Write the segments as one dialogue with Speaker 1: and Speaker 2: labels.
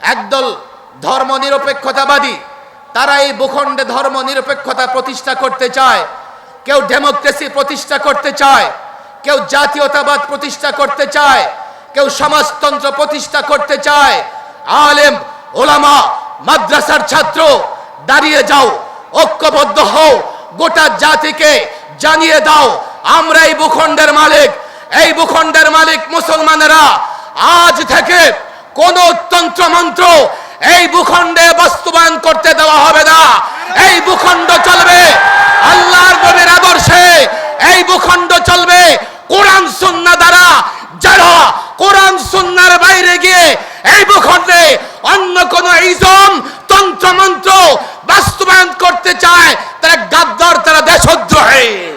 Speaker 1: একদল ধর্ম নিরপেক্ষতাবাদী তারা এই ভূখণ্ডে ধর্ম নিরপেক্ষতা প্রতিষ্ঠা করতে চায়, কেউ ডেমোক্রেসি প্রতিষ্ঠা করতে চায়, কেউ জাতীয়তাবাদ প্রতিষ্ঠা করতে চায়, কেউ সমাজতন্ত্র প্রতিষ্ঠা করতে চায়, আলেম, ওলামা, মাদ্রাসার ছাত্র, দাঁড়িয়ে যাও, ঐক্যবদ্ধ হও, গোটা জাতিকে জানিয়ে দাও, আমরা এই ভূখণ্ডের মালিক, এই ভূখণ্ডের মালিক মুসলমানেরা, আজ থেকে কোন তন্ত্র মন্ত্র এই ভূখণ্ডে বাস্তবায়ন করতে দেওয়া হবে না। এই ভূখণ্ড চলবে আল্লাহর নবীর আদর্শে। এই ভূখণ্ড চলবে কোরআন, সুন্নাহ দ্বারা। যারা কোরআন সুন্নার বাইরে গিয়ে এই ভূখণ্ডে অন্য কোন ইজম তন্ত্র মন্ত্র বাস্তবায়ন করতে চায়, তারা গাদ্দার, তারা দেশদ্রোহী।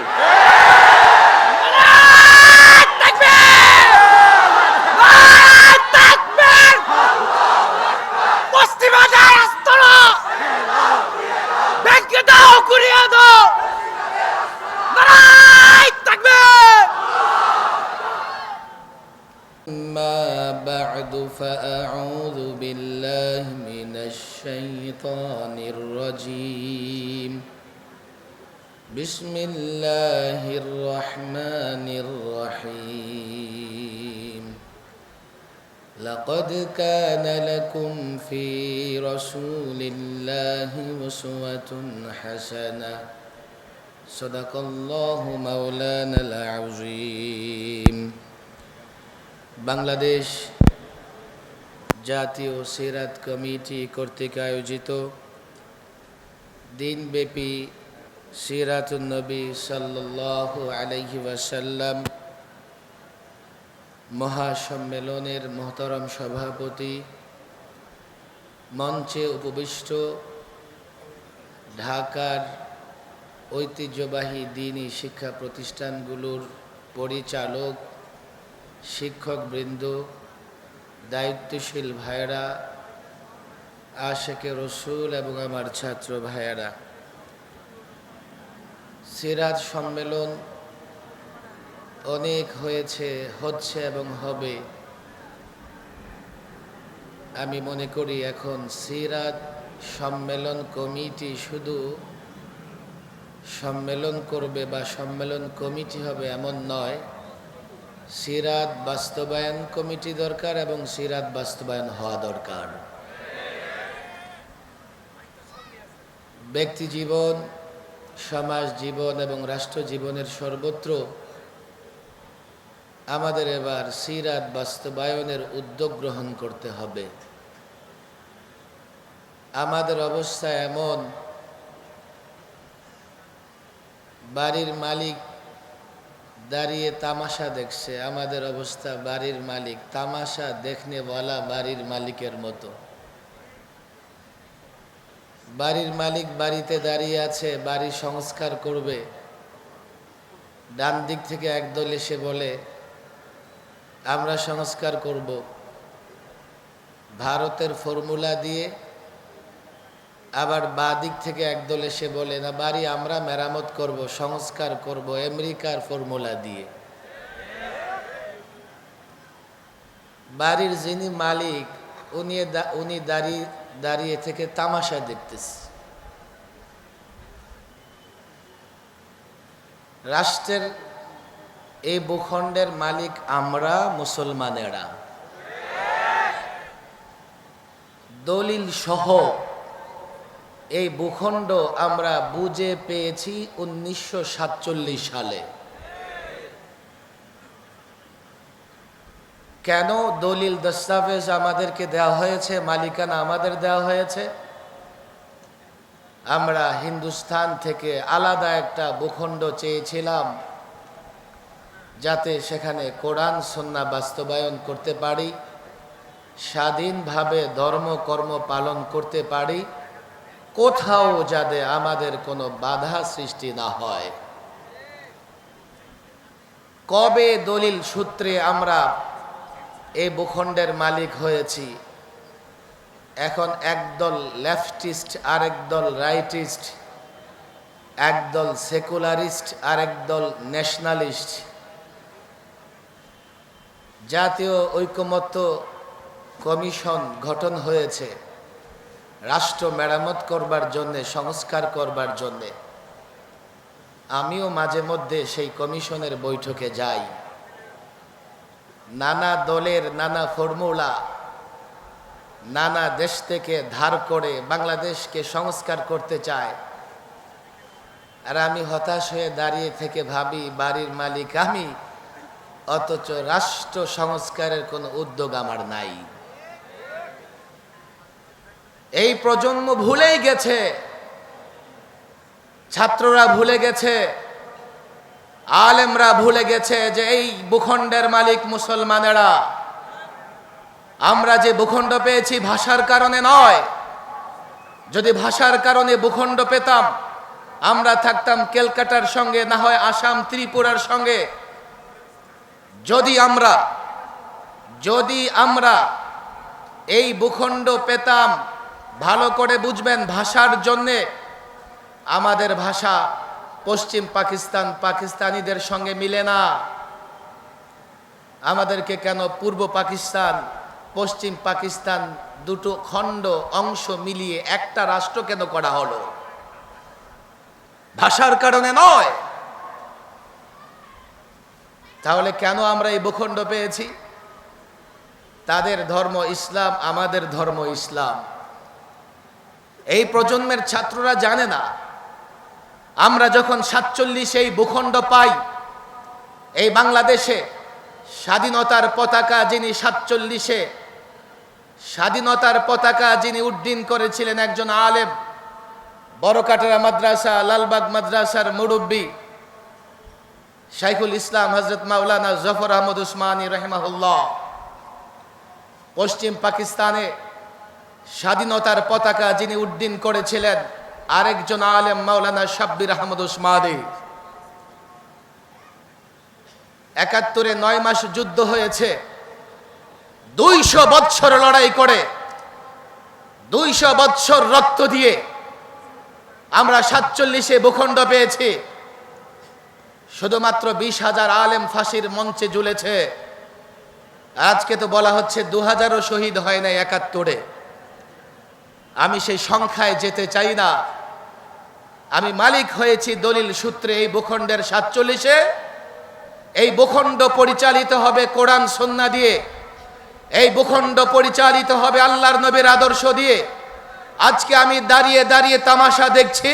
Speaker 2: بعد فأعوذ بالله من الشيطان الرجيم بسم الله الرحمن الرحيم لقد كان لكم في رسول الله أسوة حسنة صدق الله مولانا العظيم বাংলাদেশ জাতীয় সিরাত কমিটি কর্তৃক আয়োজিত দিনব্যাপী সিরাতুন্নবী সাল্লাহ আলহি ওয়াসাল্লাম মহাসম্মেলনের মহতরম সভাপতি মঞ্চে উপবিষ্ট ঢাকার ঐতিহ্যবাহী দিনই শিক্ষা প্রতিষ্ঠানগুলোর পরিচালক, শিক্ষকবৃন্দ দায়িত্বশীল ভাইয়েরা, আশেকে রসুল এবং আমার ছাত্র ভাইয়েরা। সিরাজ সম্মেলন অনেক হয়েছে, হচ্ছে এবং হবে। আমি মনে করি এখন সিরাত সম্মেলন কমিটি শুধু সম্মেলন করবে বা সম্মেলন কমিটি হবে এমন নয় সিরাত বাস্তবায়ন কমিটি দরকার এবং সিরাত বাস্তবায়ন হওয়া দরকার। ব্যক্তি জীবন, সমাজ জীবন এবং রাষ্ট্র জীবনের সর্বত্র আমাদের এবার সিরাত বাস্তবায়নের উদ্যোগ গ্রহণ করতে হবে। আমাদের অবস্থা এমন, বাড়ির মালিক দাঁড়িয়ে তামাশা দেখছে, আমাদের অবস্থা বাড়ির মালিক। তামাশা দেখনে বলা বাড়ির মালিকের মতো। বাড়ির মালিক বাড়িতে দাঁড়িয়ে আছে, বাড়ি সংস্কার করবে। ডান দিক থেকে একদল এসে বলে, আমরা সংস্কার করব। ভারতের ফর্মুলা দিয়ে আবার বা দিক থেকে একদল এসে বলে, না বাড়ি আমরা মেরামত করব, সংস্কার করব আমেরিকার ফর্মুলা দিয়ে। বাড়ির যিনি মালিক, উনি উনি দাঁড়িয়ে দাঁড়িয়ে থেকে তামাশা দেখতেছে। রাষ্ট্রের এই ভূখণ্ডের মালিক আমরা, মুসলমানেরা। দলিল সহ এই ভূখণ্ড আমরা বুঝে পেয়েছি উনিশশো সাতচল্লিশ সালে। কেন দলিল দস্তাবেজ আমাদেরকে দেওয়া হয়েছে, মালিকানা আমাদের দেওয়া হয়েছে? আমরা হিন্দুস্তান থেকে আলাদা একটা ভূখণ্ড চেয়েছিলাম যাতে সেখানে কোরআন সন্না বাস্তবায়ন করতে পারি, স্বাধীনভাবে ধর্ম, কর্ম পালন করতে পারি কোথাও যাতে আমাদের কোনো বাধা সৃষ্টি না হয়। কবে দলিল সূত্রে আমরা এই ভূখণ্ডের মালিক হয়েছি? এখন একদল লেফটিস্ট আর একদল রাইটিস্ট, একদল সেকুলারিস্ট আর একদল ন্যাশনালিস্ট। জাতীয় ঐকমত্য কমিশন গঠন হয়েছে। রাষ্ট্র মেরামত করবার জন্যে, সংস্কার করবার জন্যে। আমিও মাঝে মধ্যে সেই কমিশনের বৈঠকে যাই। নানা দলের নানা ফর্মুলা, নানা দেশ থেকে ধার করে বাংলাদেশকে সংস্কার করতে চায়। আর আমি হতাশ হয়ে দাঁড়িয়ে থেকে ভাবি, বাড়ির মালিক আমি, অথচ রাষ্ট্র সংস্কারের কোনো উদ্যোগ আমার নাই। এই প্রজন্ম ভুলেই গেছে। ছাত্ররা ভুলে গেছে। আলেমরা ভুলে গেছে যে এই ভূখণ্ডের মালিক মুসলমানেরা। আমরা যে ভূখণ্ড পেয়েছি ভাষার কারণে নয়। যদি ভাষার কারণে ভূখণ্ড পেতাম, আমরা থাকতাম ক্যালকাটার সঙ্গে, না হয় আসাম, ত্রিপুরার সঙ্গে। যদি আমরা যদি আমরা এই ভূখণ্ড পেতাম ভালো করে বুঝবেন ভাষার জন্যে আমাদের ভাষা পশ্চিম পাকিস্তান পাকিস্তানিদের সঙ্গে মিলে না। আমাদেরকে কেন পূর্ব পাকিস্তান, পশ্চিম পাকিস্তান দুটো খণ্ড অংশ মিলিয়ে একটা রাষ্ট্র কেন করা হলো? ভাষার কারণে নয়। তাহলে কেন আমরা এই ভূখণ্ড পেয়েছি? তাদের ধর্ম ইসলাম, আমাদের ধর্ম ইসলাম। এই প্রজন্মের ছাত্ররা জানে না। আমরা যখন সাতচল্লিশে এই ভূখণ্ড পাই, এই বাংলাদেশে স্বাধীনতার পতাকা যিনি সাতচল্লিশে, স্বাধীনতার পতাকা যিনি উড্ডীন করেছিলেন একজন আলেম, বড়কাটারা মাদ্রাসা, লালবাগ মাদ্রাসার মুরব্বী, শাইখুল ইসলাম হজরত মাওলানা জফর আহমদ উসমানী রহমাহুল্লাহ, পশ্চিম পাকিস্তানে স্বাধীনতার পতাকা যিনি উড্ডীন করেছিলেন, আরেকজন আলেম মাওলানা শাব্বির আহমদ উসমানী একাত্তরে নয় মাস যুদ্ধ হয়েছে, দুইশো বৎসর লড়াই করে, দুইশো বৎসর রক্ত দিয়ে আমরা সাতচল্লিশে ভূখণ্ড পেয়েছি। শুধুমাত্র বিশ হাজার আলেম ফাঁসির মঞ্চে ঝুলেছে। আজকে তো বলা হচ্ছে দু হাজারও শহীদ হয় নাই একাত্তরে। আমি সেই সংখ্যায় যেতে চাই না। আমি মালিক হয়েছি দলিল সূত্রে এই ভূখণ্ডের সাতচল্লিশে। এই ভূখণ্ড পরিচালিত হবে কোরআন সন্না দিয়ে। এই ভূখণ্ড পরিচালিত হবে আল্লাহর নবীর আদর্শ দিয়ে। আজকে আমি দাঁড়িয়ে দাঁড়িয়ে তামাশা দেখছি।